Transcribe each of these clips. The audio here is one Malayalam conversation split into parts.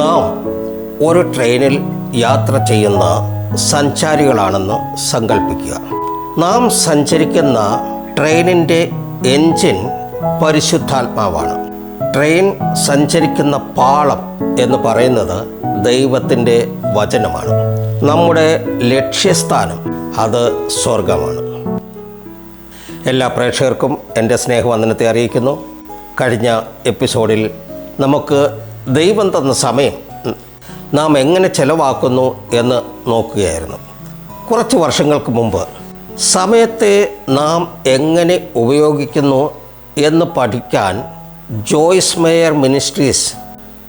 നാം ഒരു ട്രെയിനിൽ യാത്ര ചെയ്യുന്ന സഞ്ചാരികളാണെന്ന് സങ്കല്പിക്കുക നാം സഞ്ചരിക്കുന്ന ട്രെയിനിന്റെ എൻജിൻ പരിശുദ്ധാത്മാവാണ്. ട്രെയിൻ സഞ്ചരിക്കുന്ന പാളം എന്ന് പറയുന്നത് ദൈവത്തിന്റെ വചനമാണ്. നമ്മുടെ ലക്ഷ്യസ്ഥാനം അത് സ്വർഗമാണ് എല്ലാ പ്രേക്ഷകർക്കും എന്റെ സ്നേഹവന്ദനത്തെ അറിയിക്കുന്നു. കഴിഞ്ഞ എപ്പിസോഡിൽ നമുക്ക് ദൈവം തന്ന സമയം നാം എങ്ങനെ ചെലവാക്കുന്നു എന്ന് നോക്കുകയായിരുന്നു. കുറച്ച് വർഷങ്ങൾക്ക് മുമ്പ് സമയത്തെ നാം എങ്ങനെ ഉപയോഗിക്കുന്നു എന്ന് പഠിക്കാൻ ജോയ്സ് മേയർ മിനിസ്ട്രീസ്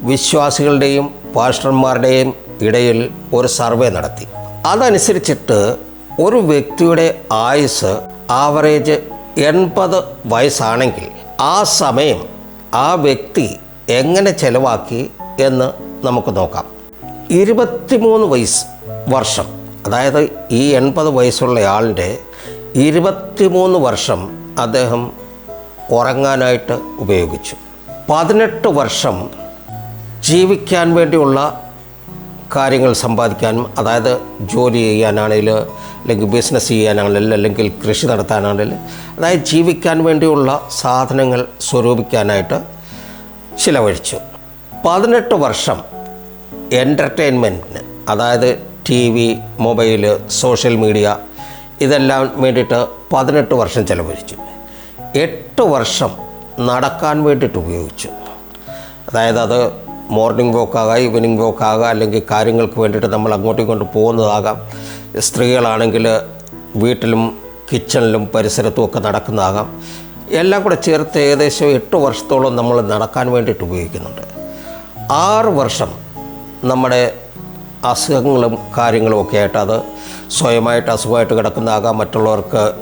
വിശ്വാസികളുടെയും പാസ്റ്റർമാരുടെയും ഇടയിൽ ഒരു സർവേ നടത്തി. അതനുസരിച്ചിട്ട് ഒരു വ്യക്തിയുടെ ആയുസ് ആവറേജ് എൺപത് വയസ്സാണെങ്കിൽ ആ സമയം ആ വ്യക്തി എങ്ങനെ ചെലവാക്കി എന്ന് നമുക്ക് നോക്കാം. ഇരുപത്തിമൂന്ന് വയസ്സ് വർഷം. അതായത് ഈ എൺപത് വയസ്സുള്ള ആളിന്റെ ഇരുപത്തിമൂന്ന് വർഷം അദ്ദേഹം ഉറങ്ങാനായിട്ട് ഉപയോഗിച്ചു. പതിനെട്ട് വർഷം ജീവിക്കാൻ വേണ്ടിയുള്ള കാര്യങ്ങൾ സമ്പാദിക്കാനും അതായത് ജോലി ചെയ്യാനാണെങ്കിൽ അല്ലെങ്കിൽ ബിസിനസ് ചെയ്യാനാണെങ്കിൽ അല്ലെങ്കിൽ കൃഷി നടത്താനാണെങ്കിൽ അതായത് ജീവിക്കാൻ വേണ്ടിയുള്ള സാധനങ്ങൾ സ്വരൂപിക്കാനായിട്ട് ചിലവഴിച്ചു. പതിനെട്ട് വർഷം എന്റർടൈൻമെന്റിന് അതായത് T V mobile social media ഇതെല്ലാം വേണ്ടിയിട്ട് പതിനെട്ട് വർഷം ചിലവഴിച്ചു. എട്ട് വർഷം നടക്കാൻ വേണ്ടിയിട്ട് ഉപയോഗിച്ചു. അതായത് അത് മോർണിംഗ് വോക്കാകാം ഈവനിങ് വോക്കാകാം അല്ലെങ്കിൽ കാര്യങ്ങൾക്ക് വേണ്ടിയിട്ട് നമ്മൾ അങ്ങോട്ടും ഇങ്ങോട്ടും പോകുന്നതാകാം. സ്ത്രീകളാണെങ്കിൽ വീട്ടിലും കിച്ചണിലും പരിസരത്തും ഒക്കെ നടക്കുന്നതാകാം. എല്ലാം കൂടെ ചേർത്ത് ഏകദേശം എട്ട് വർഷത്തോളം നമ്മൾ നടക്കാൻ വേണ്ടിയിട്ട് ഉപയോഗിക്കുന്നുണ്ട്. ആറ് വർഷം നമ്മുടെ അസുഖങ്ങളും കാര്യങ്ങളും ഒക്കെ ആയിട്ട് അത് സ്വയമായിട്ട് അസുഖമായിട്ട് കിടക്കുന്നതാകാം മറ്റുള്ളവർക്ക്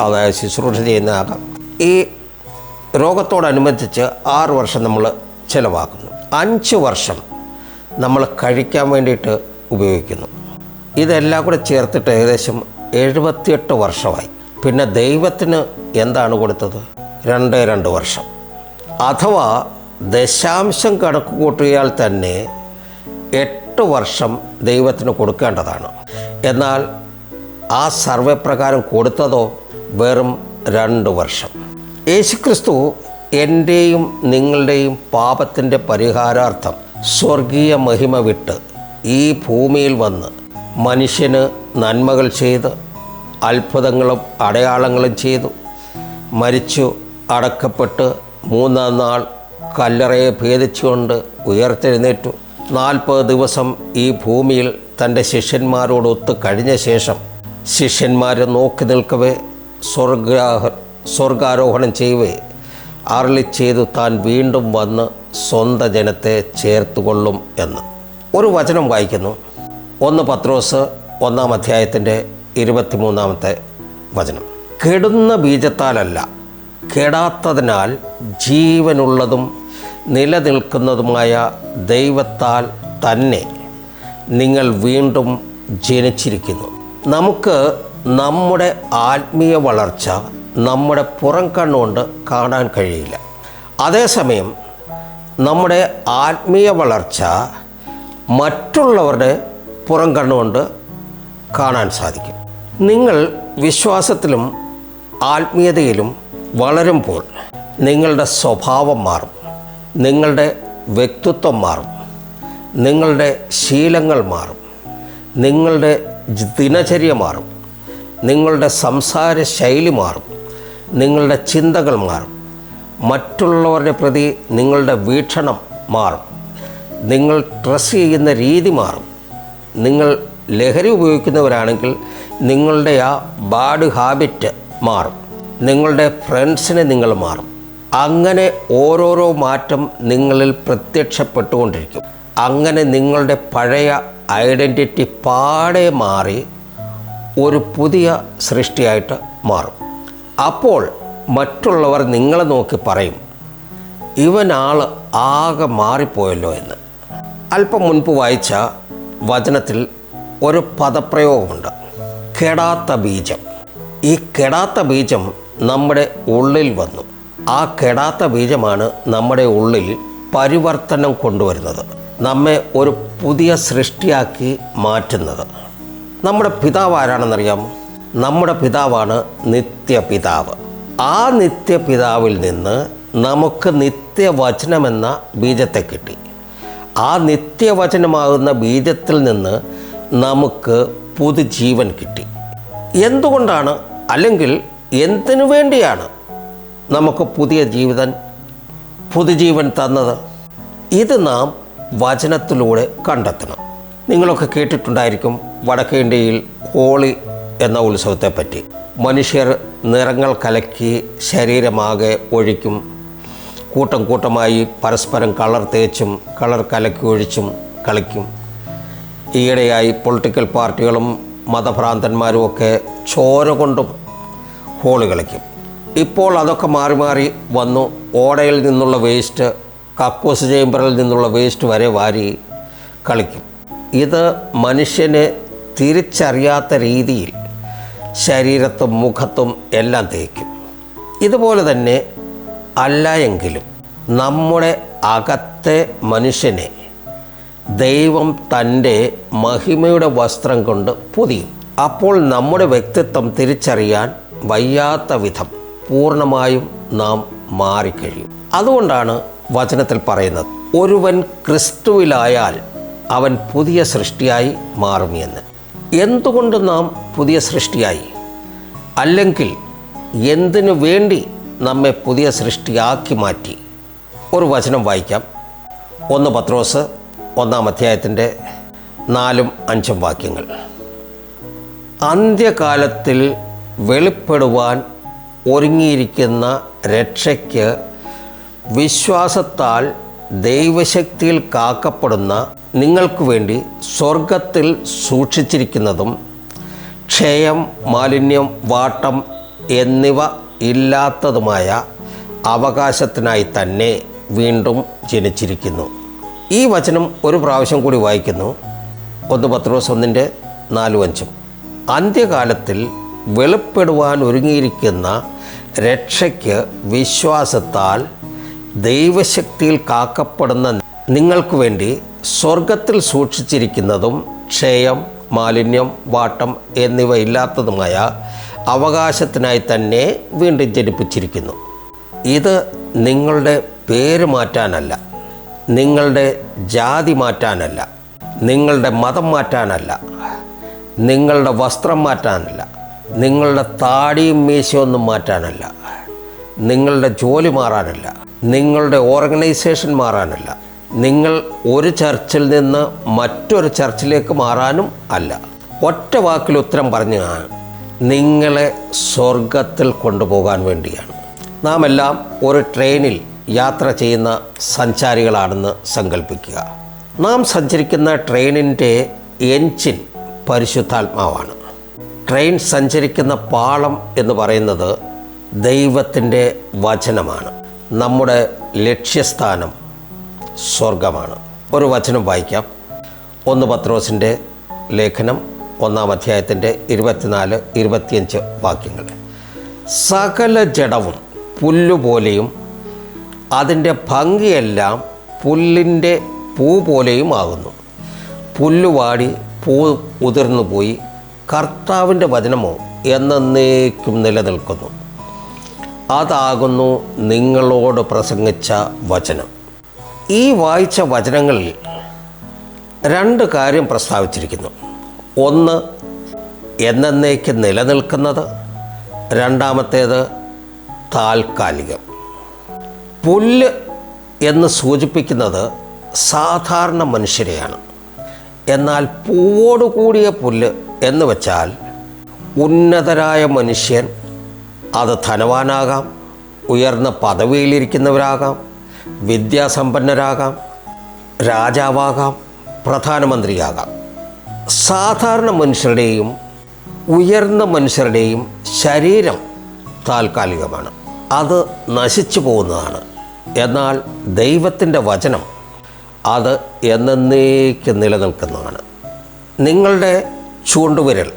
അതായത് ശുശ്രൂഷ ചെയ്യുന്നതാകാം. ഈ രോഗത്തോടനുബന്ധിച്ച് ആറ് വർഷം നമ്മൾ ചിലവാക്കുന്നു. അഞ്ച് വർഷം നമ്മൾ കഴിക്കാൻ വേണ്ടിയിട്ട് ഉപയോഗിക്കുന്നു. ഇതെല്ലാം കൂടെ ചേർത്തിട്ട് ഏകദേശം എഴുപത്തിയെട്ട് വർഷമായി. പിന്നെ ദൈവത്തിന് എന്താണ് കൊടുത്തത്? രണ്ട് രണ്ട് വർഷം. അഥവാ ദശാംശം കണക്ക് കൂട്ടിയാൽ തന്നെ എട്ട് വർഷം ദൈവത്തിന് കൊടുക്കേണ്ടതാണ്. എന്നാൽ ആ സർവേ പ്രകാരം കൊടുത്തതോ വെറും രണ്ട് വർഷം. യേശുക്രിസ്തു എന്റെയും നിങ്ങളുടെയും പാപത്തിന്റെ പരിഹാരാർത്ഥം സ്വർഗീയ മഹിമ വിട്ട് ഈ ഭൂമിയിൽ വന്ന് മനുഷ്യന് നന്മകൾ ചെയ്ത് അത്ഭുതങ്ങളും അടയാളങ്ങളും ചെയ്തു. മരിച്ചു അടക്കപ്പെട്ട് മൂന്നാം നാൾ കല്ലറയെ ഭേദിച്ചുകൊണ്ട് ഉയർത്തെഴുന്നേറ്റു. നാൽപ്പത് ദിവസം ഈ ഭൂമിയിൽ തന്റെ ശിഷ്യന്മാരോടൊത്ത് കഴിഞ്ഞ ശേഷം ശിഷ്യന്മാരെ നോക്കി നിൽക്കവേ സ്വർഗാഹ സ്വർഗാരോഹണം ചെയ്യവേ അരളി ചെയ്തു താൻ വീണ്ടും വന്ന് സ്വന്ത ജനത്തെ ചേർത്തുകൊള്ളും എന്ന്. ഒരു വചനം വായിക്കുന്നു. ഒന്ന് പത്രോസ് ഒന്നാം അധ്യായത്തിന്റെ ഇരുപത്തിമൂന്നാമത്തെ വചനം. കെടുന്ന ബീജത്താലല്ല കെടാത്തതിനാൽ ജീവനുള്ളതും നിലനിൽക്കുന്നതുമായ ദൈവത്താൽ തന്നെ നിങ്ങൾ വീണ്ടും ജനിച്ചിരിക്കുന്നു. നമുക്ക് നമ്മുടെ ആത്മീയ വളർച്ച നമ്മുടെ പുറം കണ്ണുകൊണ്ട് കാണാൻ കഴിയില്ല. അതേസമയം നമ്മുടെ ആത്മീയ വളർച്ച മറ്റുള്ളവരുടെ പുറം കണ്ണുകൊണ്ട് കാണാൻ സാധിക്കും. നിങ്ങൾ വിശ്വാസത്തിലും ആത്മീയതയിലും വളരുമ്പോൾ നിങ്ങളുടെ സ്വഭാവം മാറും നിങ്ങളുടെ വ്യക്തിത്വം മാറും നിങ്ങളുടെ ശീലങ്ങൾ മാറും നിങ്ങളുടെ ദിനചര്യ മാറും നിങ്ങളുടെ സംസാര ശൈലി മാറും. നിങ്ങളുടെ ചിന്തകൾ മാറും. മറ്റുള്ളവരുടെ പ്രതി നിങ്ങളുടെ വീക്ഷണം മാറും. നിങ്ങൾ ഡ്രസ്സ് ചെയ്യുന്ന രീതി മാറും. നിങ്ങൾ ലഹരി ഉപയോഗിക്കുന്നവരാണെങ്കിൽ നിങ്ങളുടെ ആ ബാഡ് ഹാബിറ്റ് മാറും. നിങ്ങളുടെ ഫ്രണ്ട്സിനെ നിങ്ങൾ മാറും. അങ്ങനെ ഓരോരോ മാറ്റം നിങ്ങളിൽ പ്രത്യക്ഷപ്പെട്ടുകൊണ്ടിരിക്കും. അങ്ങനെ നിങ്ങളുടെ പഴയ ഐഡന്റിറ്റി പാടെ മാറി ഒരു പുതിയ സൃഷ്ടിയായിട്ട് മാറും. അപ്പോൾ മറ്റുള്ളവർ നിങ്ങളെ നോക്കി പറയും ഇവനാൾ ആകെ മാറിപ്പോയല്ലോ എന്ന്. അല്പം മുൻപ് വായിച്ച വചനത്തിൽ ഒരു പദപ്രയോഗമുണ്ട് കെടാത്ത ബീജം. ഈ കെടാത്ത ബീജം നമ്മുടെ ഉള്ളിൽ വന്നു. ആ കെടാത്ത ബീജമാണ് നമ്മുടെ ഉള്ളിൽ പരിവർത്തനം കൊണ്ടുവരുന്നത് നമ്മെ ഒരു പുതിയ സൃഷ്ടിയാക്കി മാറ്റുന്നത്. നമ്മുടെ പിതാവ് ആരാണെന്നറിയാമോ? നമ്മുടെ പിതാവാണ് നിത്യപിതാവ്. ആ നിത്യപിതാവിൽ നിന്ന് നമുക്ക് നിത്യവചനമെന്ന ബീജത്തെ കിട്ടി. ആ നിത്യവചനമാകുന്ന ബീജത്തിൽ നിന്ന് നമുക്ക് പുതുജീവൻ കിട്ടി. എന്തുകൊണ്ടാണ്? അല്ലെങ്കിൽ എന്തിനു വേണ്ടിയാണ് നമുക്ക് പുതിയ ജീവിതം പുതുജീവൻ തന്നത്? ഇത് നാം വചനത്തിലൂടെ കണ്ടെത്തണം. നിങ്ങളൊക്കെ കേട്ടിട്ടുണ്ടായിരിക്കും വടക്കേ ഇന്ത്യയിൽ ഹോളി എന്ന ഉത്സവത്തെപ്പറ്റി. മനുഷ്യർ നിറങ്ങൾ കലക്കി ശരീരമാകെ ഒഴിക്കും. കൂട്ടം കൂട്ടമായി പരസ്പരം കളർ തേച്ചും കളർ കലക്കി ഒഴിച്ചും കളിക്കും. ഈയിടെയായി പൊളിറ്റിക്കൽ പാർട്ടികളും മതഭ്രാന്തന്മാരും ഒക്കെ ചോര കൊണ്ടും ഹോളി കളിക്കും. ഇപ്പോൾ അതൊക്കെ മാറി മാറി വന്നു. ഓടയിൽ നിന്നുള്ള വേസ്റ്റ് കക്കൂസ് ചേമ്പറിൽ നിന്നുള്ള വേസ്റ്റ് വരെ വാരി കളിക്കും. ഇത് മനുഷ്യനെ തിരിച്ചറിയാത്ത രീതിയിൽ ശരീരത്തും മുഖത്തും എല്ലാം തേക്കും. ഇതുപോലെ തന്നെ അല്ല എങ്കിലും നമ്മുടെ അകത്തെ മനുഷ്യനെ ദൈവം തന്റെ മഹിമയുടെ വസ്ത്രം കൊണ്ട് പൊതിയും. അപ്പോൾ നമ്മുടെ വ്യക്തിത്വം തിരിച്ചറിയാൻ വയ്യാത്ത വിധം പൂർണമായും നാം മാറിക്കഴിയും. അതുകൊണ്ടാണ് വചനത്തിൽ പറയുന്നത് ഒരുവൻ ക്രിസ്തുവിലായാൽ അവൻ പുതിയ സൃഷ്ടിയായി മാറുമെന്ന് എന്തുകൊണ്ട് നാം പുതിയ സൃഷ്ടിയായി? അല്ലെങ്കിൽ എന്തിനു വേണ്ടി നമ്മെ പുതിയ സൃഷ്ടിയാക്കി മാറ്റി? ഒരു വചനം വായിക്കാം. ഒന്ന് പത്രോസ് ഒന്നാം അധ്യായത്തിന്റെ നാലും അഞ്ചും വാക്യങ്ങൾ. അന്ത്യകാലത്തിൽ വെളിപ്പെടുവാൻ ഒരുങ്ങിയിരിക്കുന്ന രക്ഷയ്ക്ക് വിശ്വാസത്താൽ ദൈവശക്തിയിൽ കാക്കപ്പെടുന്ന നിങ്ങൾക്ക് വേണ്ടി സ്വർഗത്തിൽ സൂക്ഷിച്ചിരിക്കുന്നതും ക്ഷയം മാലിന്യം വാട്ടം എന്നിവ ഇല്ലാത്തതുമായ അവകാശത്തിനായി തന്നെ വീണ്ടും ജനിച്ചിരിക്കുന്നു. ഈ വചനം ഒരു പ്രാവശ്യം കൂടി വായിക്കുന്നു. ഒന്ന് പത്ത് ദിവസം ഒന്നിന്റെ നാലും അഞ്ചും. അന്ത്യകാലത്തിൽ വെളിപ്പെടുവാൻ ഒരുങ്ങിയിരിക്കുന്ന രക്ഷയ്ക്ക് വിശ്വാസത്താൽ ദൈവശക്തിയിൽ കാക്കപ്പെടുന്ന നിങ്ങൾക്ക് വേണ്ടി സ്വർഗത്തിൽ സൂക്ഷിച്ചിരിക്കുന്നതും ക്ഷയം മാലിന്യം വാട്ടം എന്നിവ ഇല്ലാത്തതുമായ അവകാശത്തിനായി തന്നെ വീണ്ടും ജനിപ്പിച്ചിരിക്കുന്നു. ഇത് നിങ്ങളുടെ പേര് മാറ്റാനല്ല നിങ്ങളുടെ ജാതി മാറ്റാനല്ല നിങ്ങളുടെ മതം മാറ്റാനല്ല നിങ്ങളുടെ വസ്ത്രം മാറ്റാനല്ല നിങ്ങളുടെ താടിയും മീശയൊന്നും മാറ്റാനല്ല നിങ്ങളുടെ ജോലി മാറാനല്ല നിങ്ങളുടെ ഓർഗനൈസേഷൻ മാറാനല്ല നിങ്ങൾ ഒരു ചർച്ചിൽ നിന്ന് മറ്റൊരു ചർച്ചിലേക്ക് മാറാനും അല്ല. ഒറ്റ വാക്കിൽ ഉത്തരം പറഞ്ഞു നിങ്ങളെ സ്വർഗത്തിൽ കൊണ്ടുപോകാൻ വേണ്ടിയാണ്. നാം എല്ലാം ഒരു ട്രെയിനിൽ യാത്ര ചെയ്യുന്ന സഞ്ചാരികളാണെന്ന് സങ്കല്പിക്കുക നാം സഞ്ചരിക്കുന്ന ട്രെയിനിന്റെ എഞ്ചിൻ പരിശുദ്ധാത്മാവാണ്. ട്രെയിൻ സഞ്ചരിക്കുന്ന പാളം എന്ന് പറയുന്നത് ദൈവത്തിന്റെ വചനമാണ്. നമ്മുടെ ലക്ഷ്യസ്ഥാനം സ്വർഗമാണ്. ഒരു വചനം വായിക്കാം. ഒന്ന് പത്രോസിന്റെ ലേഖനം ഒന്നാം അധ്യായത്തിന്റെ ഇരുപത്തിനാല് ഇരുപത്തിയഞ്ച് വാക്യങ്ങൾ. സകല ജഡവും പുല്ലുപോലെയും അതിന്റെ ഭംഗിയെല്ലാം പുല്ലിന്റെ പൂ പോലെയും ആകുന്നു. പുല്ലുവാടി പൂ ഉതിർന്നു പോയി. കർത്താവിന്റെ വചനമോ എന്നേക്കും നിലനിൽക്കുന്നു. അതാകുന്നു നിങ്ങളോട് പ്രസംഗിച്ച വചനം. ഈ വായിച്ച വചനങ്ങളിൽ രണ്ട് കാര്യം പ്രസ്താവിച്ചിരിക്കുന്നു. ഒന്ന് എന്നേക്ക് നിലനിൽക്കുന്നത്. രണ്ടാമത്തേത് താൽക്കാലികം. പുല്ല് എന്ന് സൂചിപ്പിക്കുന്നത് സാധാരണ മനുഷ്യരെയാണ്. എന്നാൽ പൂവോട് കൂടിയ പുല്ല് എന്ന് വെച്ചാൽ ഉന്നതരായ മനുഷ്യൻ അത് ധനവാനാകാം ഉയർന്ന പദവിയിലിരിക്കുന്നവരാകാം വിദ്യാസമ്പന്നരാകാം രാജാവാകാം പ്രധാനമന്ത്രിയാകാം. സാധാരണ മനുഷ്യരുടെയും ഉയർന്ന മനുഷ്യരുടെയും ശരീരം താൽക്കാലികമാണ്. അത് നശിച്ചു പോകുന്നതാണ്. എന്നാൽ ദൈവത്തിന്റെ വചനം അത് എന്നേക്ക് നിലനിൽക്കുന്നതാണ്. നിങ്ങളുടെ ചൂണ്ടുവിരൽ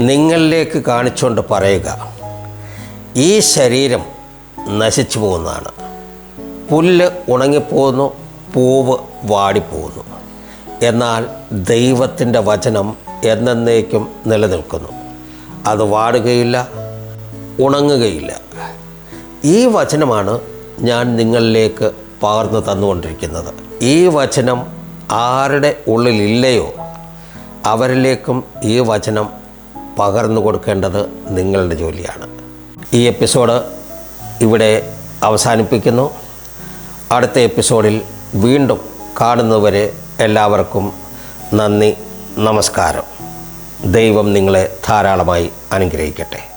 നിങ്ങളിലേക്ക് കാണിച്ചുകൊണ്ട് പറയുക ഈ ശരീരം നശിച്ചു പോകുന്നതാണ്. പുല്ല് ഉണങ്ങിപ്പോകുന്നു പൂവ് വാടിപ്പോകുന്നു. എന്നാൽ ദൈവത്തിന്റെ വചനം എന്നേക്കും നിലനിൽക്കുന്നു. അത് വാടുകയില്ല ഉണങ്ങുകയില്ല. ഈ വചനമാണ് ഞാൻ നിങ്ങളിലേക്ക് പകർന്നു തന്നുകൊണ്ടിരിക്കുന്നത്. ഈ വചനം ആരുടെ ഉള്ളിലില്ലയോ അവരിലേക്കും ഈ വചനം പകർന്നു കൊടുക്കേണ്ടത് നിങ്ങളുടെ ജോലിയാണ്. ഈ എപ്പിസോഡ് ഇവിടെ അവസാനിപ്പിക്കുന്നു. അടുത്ത എപ്പിസോഡിൽ വീണ്ടും കാണുന്നവരെ എല്ലാവർക്കും നന്ദി നമസ്കാരം. ദൈവം നിങ്ങളെ ധാരാളമായി അനുഗ്രഹിക്കട്ടെ.